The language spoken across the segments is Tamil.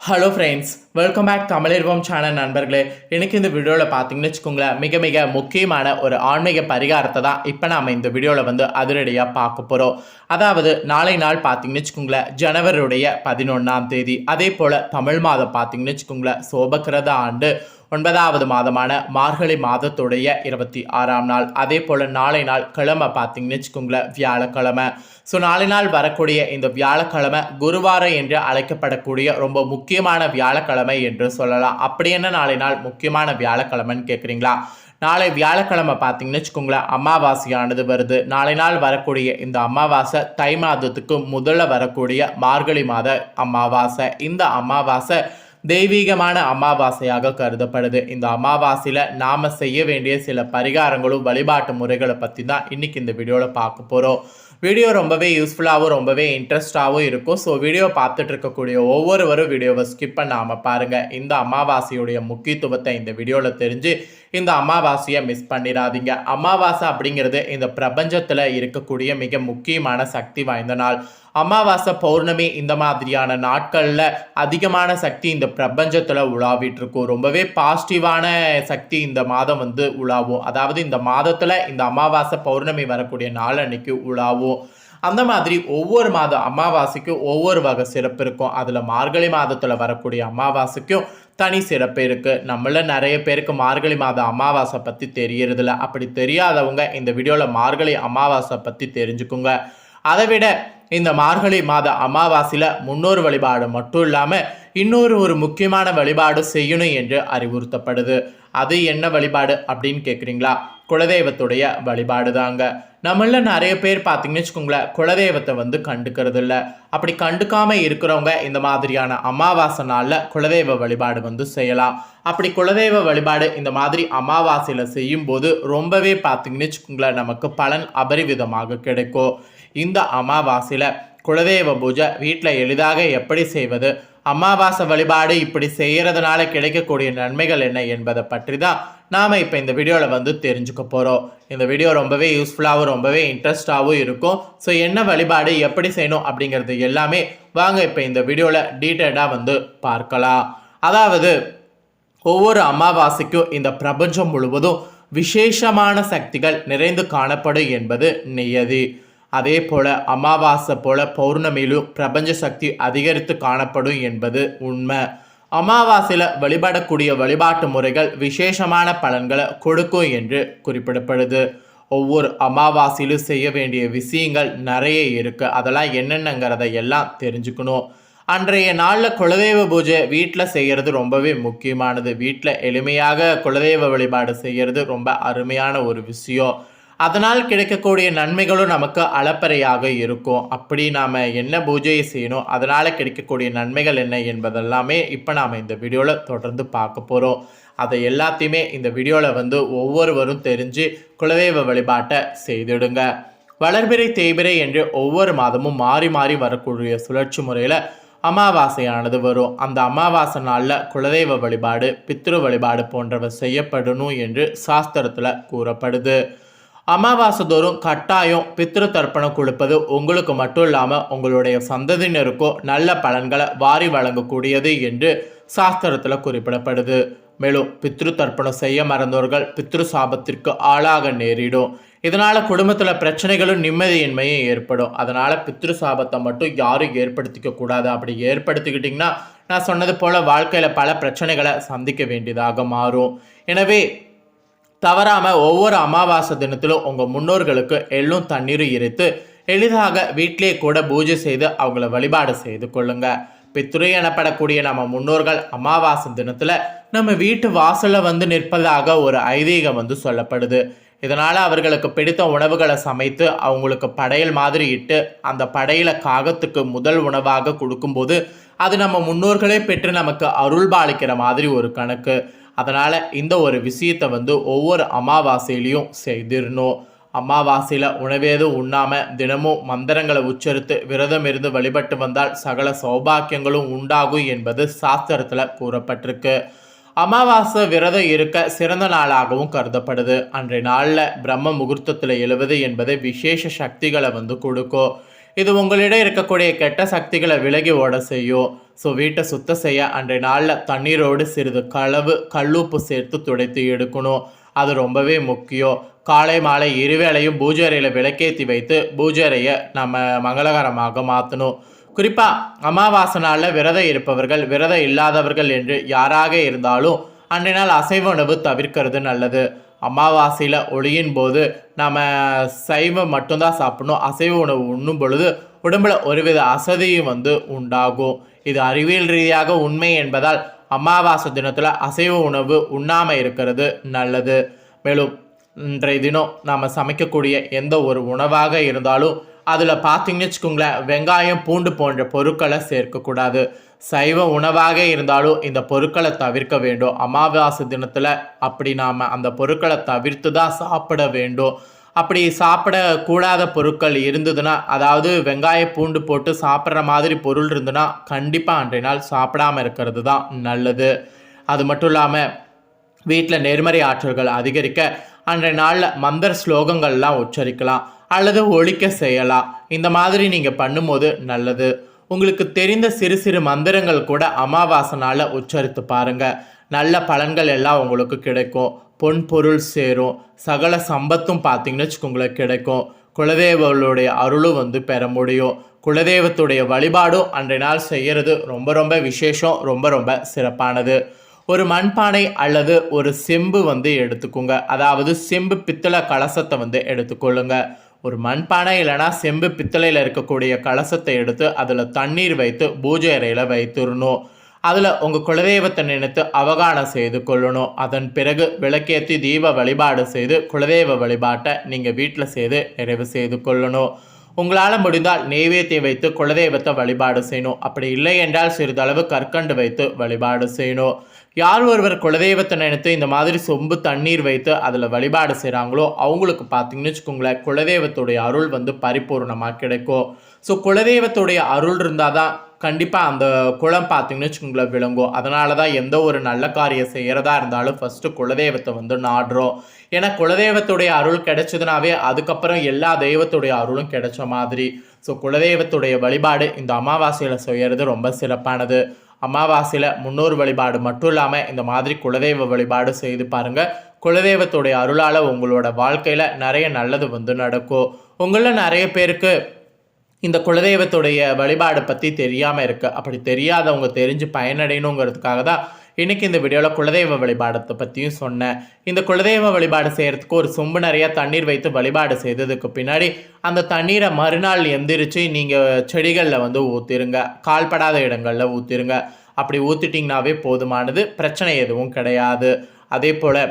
Hello friends welcome back Tamilarvam channel நண்பர்களே. எனக்கு இந்த வீடியோவில் பார்த்தீங்கன்னு வச்சுக்கோங்களேன் மிக மிக முக்கியமான ஒரு ஆன்மீக பரிகாரத்தை தான் இப்போ நாம் இந்த வீடியோவில் வந்து அதிரடியாக பார்க்க போகிறோம் அதாவது நாளை நாள் பார்த்தீங்கன்னு வச்சுக்கோங்களேன் ஜனவரியுடைய பதினொன்றாம் தேதி. அதே போல் தமிழ் மாதம் பார்த்தீங்கன்னு வச்சுக்கோங்களேன் சோபக்கிரத ஆண்டு. ஒன்பதாவது மாதமான மார்கழி மாதத்துடைய இருபத்தி ஆறாம் நாள். அதே போல் நாளை நாள் கிழமை பார்த்தீங்கன்னு வச்சுக்கோங்களேன் வியாழக்கிழமை. ஸோ நாளை நாள் வரக்கூடிய இந்த வியாழக்கிழமை குருவாரம் என்று அழைக்கப்படக்கூடிய ரொம்ப முக்கியமான வியாழக்கிழமை என்று சொல்லலாம். அப்படி என்ன நாளை நாள் முக்கியமான வியாழக்கிழமைன்னு கேட்குறீங்களா நாளை வியாழக்கிழமை பார்த்தீங்கன்னு வச்சுக்கோங்களேன் அமாவாசையானது வருது. நாளை நாள் வரக்கூடிய இந்த அமாவாசை தை மாதத்துக்கு முதல்ல வரக்கூடிய மார்கழி மாத அமாவாசை. இந்த அமாவாசை தெய்வீகமான அமாவாசையாக கருதப்படுது. இந்த அமாவாசையில் நாம் செய்ய வேண்டிய சில பரிகாரங்களும் வழிபாட்டு முறைகளை பற்றி தான் இன்றைக்கி இந்த வீடியோவில் பார்க்க போகிறோம் வீடியோ ரொம்பவே யூஸ்ஃபுல்லாகவும் ரொம்பவே இன்ட்ரெஸ்டாகவும் இருக்கும். ஸோ வீடியோ பார்த்துட்டு இருக்கக்கூடிய ஒவ்வொருவரும் வீடியோவை ஸ்கிப் பண்ணாமல் பாருங்கள் இந்த அமாவாசையுடைய முக்கியத்துவத்தை இந்த வீடியோவில் தெரிஞ்சு இந்த அமாவாசையை மிஸ் பண்ணிடாதீங்க. அமாவாசை அப்படிங்கிறது இந்த பிரபஞ்சத்தில் இருக்கக்கூடிய மிக முக்கியமான சக்தி வாய்ந்த நாள். அமாவாசை பௌர்ணமி இந்த மாதிரியான நாட்களில் அதிகமான சக்தி இந்த பிரபஞ்சத்தில் உலாவிட்டு இருக்கும் ரொம்பவே பாசிட்டிவான சக்தி இந்த மாதம் வந்து உலாவும். அதாவது இந்த மாதத்தில் இந்த அமாவாசை பௌர்ணமி வரக்கூடிய நாள் அன்னைக்கு உலாவும். அந்த மாதிரி ஒவ்வொரு மாத அமாவாசைக்கும் ஒவ்வொரு வகை சிறப்பு இருக்கும். அதில் மார்கழி மாதத்தில் வரக்கூடிய அமாவாசைக்கும் தனி சிறப்பு இருக்குது நம்மள நிறைய பேருக்கு மார்கழி மாத அமாவாசை பற்றி தெரியறதில்ல. அப்படி தெரியாதவங்க இந்த வீடியோவில் மார்கழி அமாவாசை பற்றி தெரிஞ்சுக்குங்க. அதை விட இந்த மார்கழி மாத அமாவாசையில் முன்னோர் வழிபாடு மட்டும் இல்லாமல் இன்னொரு ஒரு முக்கியமான வழிபாடு செய்யணும் என்று அறிவுறுத்தப்படுது. அது என்ன வழிபாடு அப்படின்னு கேட்குறீங்களா குலதெய்வத்துடைய வழிபாடு தாங்க நம்மள நிறைய பேர் பார்த்தீங்கன்னு வச்சுக்கோங்களேன் குலதெய்வத்தை வந்து கண்டுக்கிறது இல்லை அப்படி கண்டுக்காமல் இருக்கிறவங்க இந்த மாதிரியான அமாவாசை நாளில் குலதெய்வ வழிபாடு வந்து செய்யலாம். அப்படி குலதெய்வ வழிபாடு இந்த மாதிரி அமாவாசையில் செய்யும்போது ரொம்பவே பார்த்தீங்கன்னு வச்சுக்கோங்களேன் நமக்கு பலன் அபரிவிதமாக கிடைக்கும். இந்த அமாவாசையில் குலதெய்வ பூஜை வீட்டில் எளிதாக எப்படி செய்வது? அமாவாசை வழிபாடு இப்படி செய்கிறதுனால கிடைக்கக்கூடிய நன்மைகள் என்ன என்பதை பற்றி தான் நாம் இப்போ இந்த வீடியோவில் வந்து தெரிஞ்சுக்க போகிறோம் இந்த வீடியோ ரொம்பவே யூஸ்ஃபுல்லாகவும் ரொம்பவே இன்ட்ரெஸ்டாகவும் இருக்கும். ஸோ என்ன வழிபாடு எப்படி செய்யணும் அப்படிங்கிறது எல்லாமே வாங்க இப்போ இந்த வீடியோவில் டீட்டெயிலாக வந்து பார்க்கலாம். அதாவது ஒவ்வொரு அமாவாசைக்கும் இந்த பிரபஞ்சம் முழுவதும் விசேஷமான சக்திகள் நிறைந்து காணப்படும் என்பது நியதி. அதே போல அமாவாசை போல பௌர்ணமியிலும் பிரபஞ்ச சக்தி அதிகரித்து காணப்படும் என்பது உண்மை. அமாவாசையில் வழிபடக்கூடிய வழிபாட்டு முறைகள் விசேஷமான பலன்களை கொடுக்கும் என்று குறிப்பிடப்படுது. ஒவ்வொரு அமாவாசையிலும் செய்ய வேண்டிய விஷயங்கள் நிறைய இருக்குது அதெல்லாம் என்னென்னங்கிறத எல்லாம் தெரிஞ்சுக்கணும். அன்றைய நாளில் குலதெய்வ பூஜை வீட்டில் செய்கிறது ரொம்பவே முக்கியமானது. வீட்டில் எளிமையாக குலதெய்வ வழிபாடு செய்கிறது ரொம்ப அருமையான ஒரு விஷயம். அதனால் கிடைக்கக்கூடிய நன்மைகளும் நமக்கு அளப்பறையாக இருக்கும். அப்படி நாம் என்ன பூஜையை செய்யணும் அதனால் கிடைக்கக்கூடிய நன்மைகள் என்ன என்பதெல்லாமே இப்போ நாம் இந்த வீடியோவில் தொடர்ந்து பார்க்க போகிறோம் அதை எல்லாத்தையுமே இந்த வீடியோவில் வந்து ஒவ்வொருவரும் தெரிஞ்சு குலதெய்வ வழிபாட்டை செய்திடுங்க. வளர்பிறை தேய்பிறை என்று ஒவ்வொரு மாதமும் மாறி மாறி வரக்கூடிய சுழற்சி முறையில் அமாவாசையானது வரும். அந்த அமாவாசை நாளில் குலதெய்வ வழிபாடு பித்ரு வழிபாடு போன்றவை செய்யப்படணும் என்று சாஸ்திரத்தில் கூறப்படுது. அமாவாசை தோறும் கட்டாயம் பித்ரு தர்ப்பணம் கொடுப்பது உங்களுக்கு மட்டும் இல்லாமல் உங்களுடைய சந்ததியினருக்கும் நல்ல பலன்களை வாரி வழங்கக்கூடியது என்று சாஸ்திரத்தில் குறிப்பிடப்படுது. மேலும் பித்ரு தர்ப்பணம் செய்ய மறந்தவர்கள் பித்ரு சாபத்திற்கு ஆளாக நேரிடும். இதனால் குடும்பத்தில் பிரச்சனைகளும் நிம்மதியின்மையும் ஏற்படும். அதனால் பித்ரு சாபத்தை மட்டும் யாரும் ஏற்படுத்திக்க கூடாது. அப்படி ஏற்படுத்திக்கிட்டிங்கன்னா நான் சொன்னது போல் வாழ்க்கையில் பல பிரச்சனைகளை சந்திக்க வேண்டியதாக மாறும். எனவே தவறாமல் ஒவ்வொரு அமாவாசை தினத்திலும் உங்கள் முன்னோர்களுக்கு எள்ளும் தண்ணீரும் இருத்து எளிதாக வீட்டிலே கூட பூஜை செய்து அவங்கள வழிபாடு செய்து கொள்ளுங்க. பித்துரை எனப்படக்கூடிய நம்ம முன்னோர்கள் அமாவாசை தினத்தில் நம்ம வீட்டு வாசலில் வந்து நிற்பதாக ஒரு ஐதீகம் வந்து சொல்லப்படுது. இதனால் அவர்களுக்கு பிடித்த உணவுகளை சமைத்து அவங்களுக்கு படையல் மாதிரி இட்டு அந்த படையில காகத்துக்கு முதல் உணவாக கொடுக்கும்போது அது நம்ம முன்னோர்களே பெற்று நமக்கு அருள் பாலிக்கிற மாதிரி ஒரு கணக்கு. அதனால் இந்த ஒரு விஷயத்தை வந்து ஒவ்வொரு அமாவாசையிலையும் செய்திடணும். அமாவாசையில் உணவேதும் உண்ணாமல் தினமும் மந்திரங்களை உச்சரித்து விரதம் இருந்து வழிபட்டு வந்தால் சகல சௌபாக்கியங்களும் உண்டாகும் என்பது சாஸ்திரத்தில் கூறப்பட்டிருக்கு. அமாவாசை விரதம் இருக்க சிறந்த நாளாகவும் கருதப்படுது. அன்றைய நாளில் பிரம்ம முகூர்த்தத்தில் எழுவது என்பது விசேஷ சக்திகளை வந்து கொடுக்கும். இது உங்களிடம் இருக்கக்கூடிய கெட்ட சக்திகளை விலகி ஓட செய்யும். ஸோ வீட்டை சுத்தம் செய்ய அன்றைய நாளில் தண்ணீரோடு சிறிது களவு கல்லுப்பு சேர்த்து துடைத்து எடுக்கணும். அது ரொம்பவே முக்கியம். காலை மாலை இருவேளையும் பூஜை அறையில் விளக்கேற்றி வைத்து பூஜை அறையை நம்ம மங்களகரமாக மாற்றணும் குறிப்பாக அமாவாசை நாளில் விரதம் இருப்பவர்கள் விரதம் இல்லாதவர்கள் என்று யாராக இருந்தாலும் அன்றைய நாள் அசைவ உணவு தவிர்க்கிறது நல்லது. அமாவாசையில் ஒளியின் போது நம்ம சைவம் மட்டும்தான் சாப்பிடணும் அசைவ உணவு உண்ணும் பொழுது உடம்புல ஒருவித அசதியும் வந்து உண்டாகும். இது அறிவியல் ரீதியாக உண்மை என்பதால் அமாவாசை தினத்தில் அசைவ உணவு உண்ணாமல் இருக்கிறது நல்லது. மேலும் இன்றைய தினம் நாம் சமைக்கக்கூடிய எந்த ஒரு உணவாக இருந்தாலும் அதில் பார்த்தீங்கன்னு வச்சுக்கோங்களேன் வெங்காயம் பூண்டு போன்ற பொருட்களை சேர்க்கக்கூடாது. சைவ உணவாக இருந்தாலும் இந்த பொருட்களை தவிர்க்க வேண்டும். அமாவாசை தினத்தில் அப்படி நாம் அந்த பொருட்களை தவிர்த்து தான் சாப்பிட வேண்டும். அப்படி சாப்பிடக்கூடாத பொருட்கள் இருந்ததுன்னா அதாவது வெங்காய பூண்டு போட்டு சாப்பிட்ற மாதிரி பொருள் இருந்ததுன்னா கண்டிப்பாக அன்றைய நாள் சாப்பிடாமல் இருக்கிறது தான் நல்லது. அது மட்டும் இல்லாமல் வீட்டில் நேர்மறை ஆற்றல்கள் அதிகரிக்க அன்றைய நாளில் மந்திர ஸ்லோகங்கள்லாம் உச்சரிக்கலாம். அல்லது ஒழிக்க செய்யலாம். இந்த மாதிரி நீங்கள் பண்ணும்போது நல்லது. உங்களுக்கு தெரிந்த சிறு சிறு மந்திரங்கள் கூட அமாவாசனால் உச்சரித்து பாருங்க. நல்ல பலன்கள் எல்லாம் உங்களுக்கு கிடைக்கும். பொன் பொருள் சேரும். சகல சம்பத்தும் பார்த்தீங்கன்னு வச்சுக்கோங்களேன் கிடைக்கும். குலதெய்வங்களுடைய அருளும் வந்து பெற முடியும். குலதெய்வத்துடைய வழிபாடும் அன்றைய நாள் செய்கிறது ரொம்ப ரொம்ப விசேஷம் ரொம்ப ரொம்ப சிறப்பானது. ஒரு மண்பானை அல்லது ஒரு செம்பு வந்து எடுத்துக்கோங்க. அதாவது செம்பு பித்தளை கலசத்தை வந்து எடுத்துக்கொள்ளுங்கள் ஒரு மண்பானை இல்லைனா செம்பு பித்தளையில் இருக்கக்கூடிய கலசத்தை எடுத்து அதில் தண்ணீர் வைத்து பூஜை அறையில் வைத்துடணும். அதில் உங்கள் குலதெய்வத்தை நினைத்து அவகானம் செய்து கொள்ளணும். அதன் பிறகு விளக்கேற்றி தீப வழிபாடு செய்து குலதெய்வ வழிபாட்டை நீங்கள் வீட்டில் செய்து நிறைவு செய்து கொள்ளணும். உங்களால் முடிந்தால் நெய்வேத்தியம் வைத்து குலதெய்வத்தை வழிபாடு செய்யணும். அப்படி இல்லை என்றால் சிறிதளவு கற்கண்டு வைத்து வழிபாடு செய்யணும். யார் ஒருவர் குலதெய்வத்தை நினைத்து இந்த மாதிரி சொம்பு தண்ணீர் வைத்து அதில் வழிபாடு செய்கிறாங்களோ அவங்களுக்கு பார்த்தீங்கன்னு வச்சுக்கோங்களேன் குலதெய்வத்துடைய அருள் வந்து பரிபூர்ணமாக கிடைக்கும். ஸோ குலதெய்வத்துடைய அருள் இருந்தால் தான் கண்டிப்பாக அந்த குளம் பார்த்தீங்கன்னு வச்சுக்கோங்களேன் விளங்கும். அதனால தான் எந்த ஒரு நல்ல காரியம் செய்கிறதா இருந்தாலும் ஃபஸ்ட்டு குலதெய்வத்தை வந்து நாடுறோம். ஏன்னா குலதெய்வத்துடைய அருள் கிடைச்சதுனாவே அதுக்கப்புறம் எல்லா தெய்வத்துடைய அருளும் கிடைச்ச மாதிரி. ஸோ குலதெய்வத்துடைய வழிபாடு இந்த அமாவாசையில் செய்கிறது ரொம்ப சிறப்பானது. அமாவாசையில் முன்னோர் வழிபாடு மட்டும் இல்லாமல் இந்த மாதிரி குலதெய்வ வழிபாடு செய்து பாருங்கள் குலதெய்வத்துடைய அருளால் உங்களோட வாழ்க்கையில் நிறைய நல்லது வந்து நடக்கும். உங்களில் நிறைய பேருக்கு இந்த குலதெய்வத்துடைய வழிபாடு பற்றி தெரியாமல் இருக்குது அப்படி தெரியாதவங்க தெரிஞ்சு பயனடையணுங்கிறதுக்காக தான் இன்றைக்கி இந்த வீடியோவில் குலதெய்வ வழிபாடத்தை பற்றியும் சொன்னேன். இந்த குலதெய்வ வழிபாடு செய்கிறதுக்கு ஒரு சொம்பு நிறையா தண்ணீர் வைத்து வழிபாடு செய்ததுக்கு பின்னாடி அந்த தண்ணீரை மறுநாள் எந்திரிச்சு நீங்கள் செடிகளில் வந்து ஊற்றிருங்க கால்படாத இடங்களில் ஊற்றிருங்க அப்படி ஊற்றிட்டிங்கனாவே போதுமானது. பிரச்சனை எதுவும் கிடையாது. அதே போல்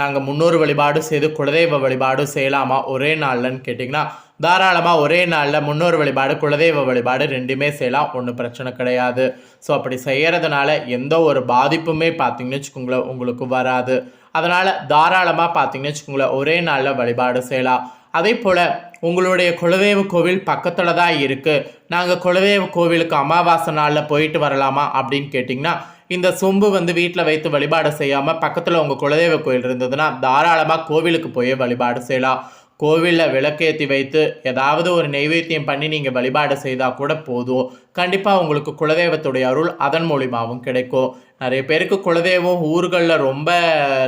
நாங்கள் முன்னூறு வழிபாடு செய்து குலதெய்வ வழிபாடு செய்யலாமா? ஒரே நாள்லன்னு கேட்டிங்கன்னா தாராளமாக ஒரே நாளில் முன்னோர் வழிபாடு குலதெய்வ வழிபாடு ரெண்டுமே செய்யலாம். ஒன்றும் பிரச்சனை கிடையாது. ஸோ அப்படி செய்கிறதுனால எந்த ஒரு பாதிப்புமே பார்த்தீங்கன்னு வச்சுக்கோங்களேன் உங்களுக்கு வராது. அதனால் தாராளமாக பார்த்தீங்கன்னு வச்சுக்கோங்களேன் ஒரே நாளில் வழிபாடு செய்யலாம். அதே போல் உங்களுடைய குலதெய்வ கோவில் பக்கத்தில் தான் இருக்குது நாங்கள் குலதெய்வ கோவிலுக்கு அமாவாசை நாளில் போயிட்டு வரலாமா அப்படின்னு கேட்டிங்கன்னா இந்த சொம்பு வந்து வீட்டில் வைத்து வழிபாடு செய்யாமல் பக்கத்தில் உங்கள் குலதெய்வ கோயில் இருந்ததுன்னா தாராளமாக கோவிலுக்கு போய் வழிபாடு செய்யலாம். கோவிலில் விளக்கேற்றி வைத்து ஏதாவது ஒரு நெய்வேத்தியம் பண்ணி நீங்கள் வழிபாடு செய்தால் கூட போதும். கண்டிப்பாக உங்களுக்கு குலதெய்வத்துடைய அருள் அதன் மூலியமாகவும் கிடைக்கும். நிறைய பேருக்கு குலதெய்வம் ஊர்களில் ரொம்ப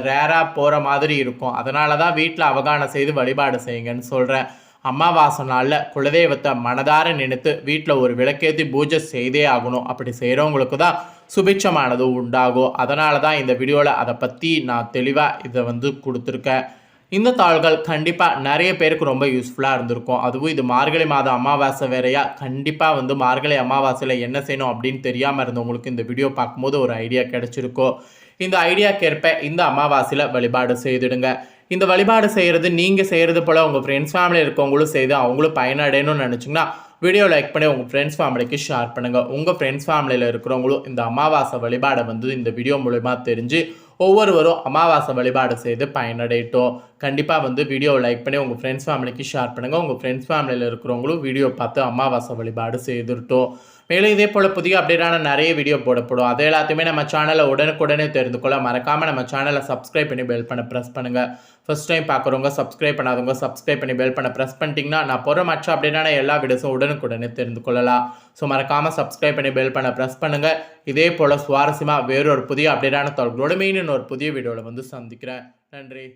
ரேராக போகிற மாதிரி இருக்கும். அதனால தான் வீட்டில் அவகானம் செய்து வழிபாடு செய்யுங்கன்னு சொல்கிறேன் அமாவாசை நாளில் குலதெய்வத்தை மனதார நினைத்து வீட்டில் ஒரு விளக்கேற்றி பூஜை செய்தே ஆகணும். அப்படி செய்கிறவங்களுக்கு தான் சுபிட்சமானது உண்டாகும் அதனால தான் இந்த வீடியோவில் அதை பற்றி நான் தெளிவாக இதை வந்து கொடுத்துருக்கேன். இந்த தாள்கள் கண்டிப்பாக நிறைய பேருக்கு ரொம்ப யூஸ்ஃபுல்லாக இருந்திருக்கும். அதுவும் இது மார்கழி மாதம் அமாவாசை வேறையா கண்டிப்பாக வந்து மார்கழி அமாவாசையில் என்ன செய்யணும் அப்படின்னு தெரியாமல் இருந்தவங்களுக்கு இந்த வீடியோ பார்க்கும்போது ஒரு ஐடியா கிடச்சிருக்கோ. இந்த ஐடியாக்கேற்ப இந்த அமாவாசையில் வழிபாடு செய்துடுங்க. இந்த வழிபாடு செய்கிறது நீங்கள் செய்கிறது போல் உங்கள் ஃப்ரெண்ட்ஸ் ஃபேமிலி இருக்கவங்களும் செய்து அவங்களும் பயனடையணும்னு நினச்சிங்கன்னா வீடியோ லைக் பண்ணி உங்கள் ஃப்ரெண்ட்ஸ் ஃபேமிலிக்கு ஷேர் பண்ணுங்கள் உங்கள் ஃப்ரெண்ட்ஸ் ஃபேமிலியில் இருக்கிறவங்களும் இந்த அமாவாசை வழிபாடை வந்து இந்த வீடியோ மூலிமா தெரிஞ்சு ஒவ்வொருவரும் அமாவாசை வழிபாடு செய்து பயனடையட்டும். கண்டிப்பாக வந்து வீடியோவை லைக் பண்ணி உங்கள் ஃப்ரெண்ட்ஸ் ஃபேமிலிக்கு ஷேர் பண்ணுங்கள் உங்கள் ஃப்ரெண்ட்ஸ் ஃபேமிலியில் இருக்கிறவங்களும் வீடியோ பார்த்து அமாவாசை வழிபாடு செய்துட்டோம் மேலும் இதே போல் புதிய அப்டேட்டான நிறைய வீடியோ போடப்படும். அது எல்லாத்தையுமே நம்ம சேனலை உடனுக்குடனே தெரிந்து கொள்ள மறக்காமல் நம்ம சேனலை சப்ஸ்கிரைப் பண்ணி பெல் பண்ண ப்ரெஸ் பண்ணுங்கள் ஃபர்ஸ்ட் டைம் பார்க்குறவங்க சப்ஸ்கிரைப் பண்ணாதவங்க சப்ஸ்கிரைப் பண்ணி பெல் பண்ண ப்ரெஸ் பண்ணிட்டீங்கன்னா நான் போகிற மற்ற அப்டேட்டான எல்லா வீடியோஸும் உடனுக்குடனே தெரிந்து கொள்ளலாம். ஸோ மறக்காமல் சப்ஸ்கிரைப் பண்ணி பெல் பண்ண ப்ரெஸ் பண்ணுங்கள் இதே போல் சுவாரஸ்யமாக வேறொரு புதிய அப்டேட்டான தகவலோடு மீன் ஒரு புதிய வீடியோவில் வந்து சந்திக்கிறேன். நன்றி.